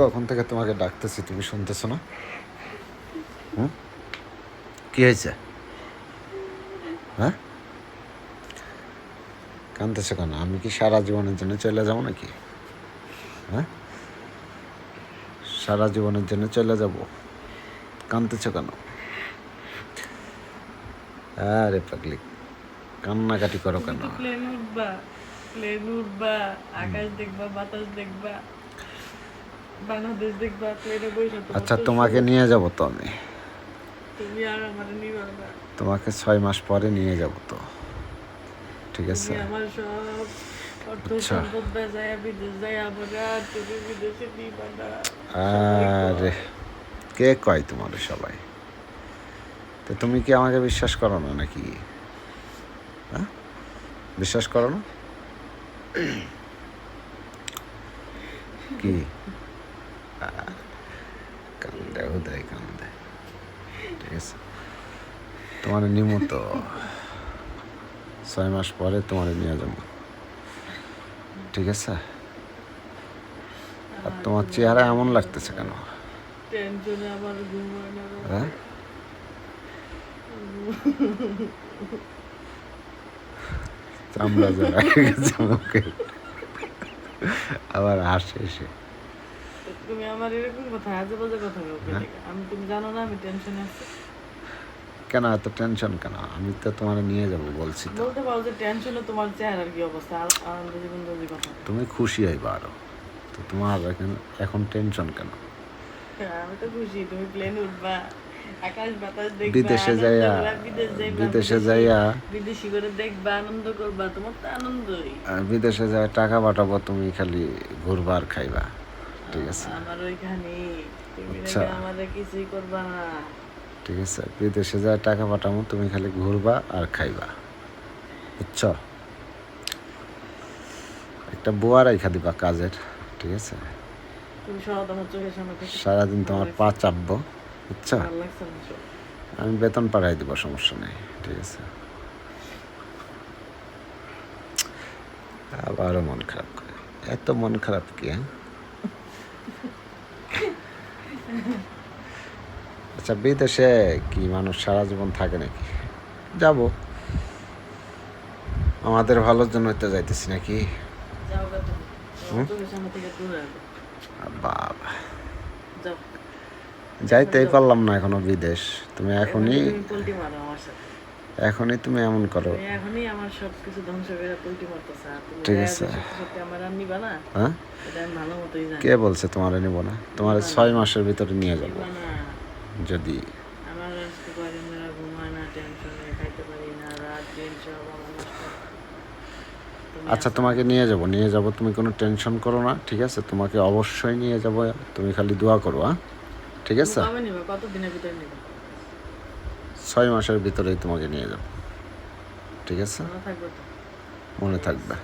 কখন থেকে তোমাকে ডাকতেছি তুমি শুনতেছো না? হুম? কি হয়েছে? হ্যাঁ? কানতেছো কেন? আমি কি সারা জীবনের জন্য চলে যাব নাকি? হ্যাঁ? সারা জীবনের জন্য চলে যাব? কানতেছো কেন? আরে পাগলি কান্নাকাটি করো কেন? প্লেন উঠবা প্লেন উঠবা আকাশ দেখবা বাতাস দেখবা। বাংলাদেশ দেখবা প্লেনে বসে আচ্ছা তোমাকে নিয়ে যাব তো আমি। তুমি আর আমার নিবা না। তোমাকে ছয় মাস পরে নিয়ে যাব তো। ঠিক আছে? আমার সব আচ্ছা। আর কে কয় তোমার সবাই? তো তুমি কি আমাকে বিশ্বাস করো না নাকি? হ্যাঁ? বিশ্বাস করো না? কি? কান্দে হুদাই কান্দে। ঠিক আছে? তোমার নিমত ছয় মাস পরে তোমার নিয়ে যাব। ঠিক আছে? আর তোমার চেহারা এমন লাগতেছে কেন? হয়? চামড়া জড়া গেছে মুখে। আবার হাসে এসে তুমি আমার এরকম কথা আজে বাজে কথা বলবে হ্যাঁ। আমি তুমি জানো না আমি টেনশনে আছি। কেন এত টেনশন কেন? আমি তো তোমার নিয়ে যাব বলছি তো। বলতে পারো যে টেনশনে তোমার চেহারার কি অবস্থা আনন্দ জীবন দোষী কথা তুমি খুশি হইবা আরও। তো তোমার এখন এখন টেনশন কেন? হ্যাঁ, আমি তো খুশি তুমি প্লেন উঠবা আকাশ বাতাস দেখবা বিদেশে যাইয়া বিদেশ যাইয়া। বিদেশি করে দেখবা আনন্দ করবা তোমার তো আনন্দই। বিদেশে যায় টাকা পাঠাবো তুমি খালি ঘুরবা আর খাইবা। ঠিক আছে। আমার ওইখানে তুমি আচ্ছা। আমাদের কিছুই করবা না। ঠিক আছে বিদেশে যায় টাকা পাঠাবো তুমি খালি ঘুরবা আর খাইবা। বুঝছ? একটা বুয়া রাইখা দিবা কাজের ঠিক আছে? সারাদিন তোমার পা চাপবো বুঝছ। আমি বেতন পাঠাই দিব সমস্যা নেই ঠিক আছে? আবারও মন খারাপ করে। এত মন খারাপ কি হ্যাঁ? আচ্ছা বিদেশে কি মানুষ সারা জীবন থাকে নাকি? যাব। আমাদের ভালোর জন্যই তো যাইতেছি নাকি। বাবা। যাইতেই পারলাম না এখনও বিদেশ। তুমি এখনই এখনই তুমি এমন করো। এখনই আমার সব কিছু ধ্বংস করে পোল্টি মারতেছ। ঠিক আছে। করে সত্যি সত্যি আমার আর নিবা না হ্যাঁ? এটা ভালো মতোই জানি। কে বলছে তোমার নিব না? তোমার ছয় মাসের ভিতরে নিয়ে যাব। না। যদি আমার আজকে কয়দিন ধরে ঘুম না টেনশনে খাইতে পারি না রাত দিন সব আমার নষ্ট। তুমি আচ্ছা তোমাকে নিয়ে যাব নিয়ে যাব তুমি কোনো টেনশন করো না ঠিক আছে? তোমাকে অবশ্যই নিয়ে যাব তুমি খালি দোয়া করো হ্যাঁ ঠিক আছে? কত দিনের ভিতরে নিবা? ছয় মাসের ভিতরেই তোমাকে নিয়ে যাব। ঠিক আছে? মনে থাকবে।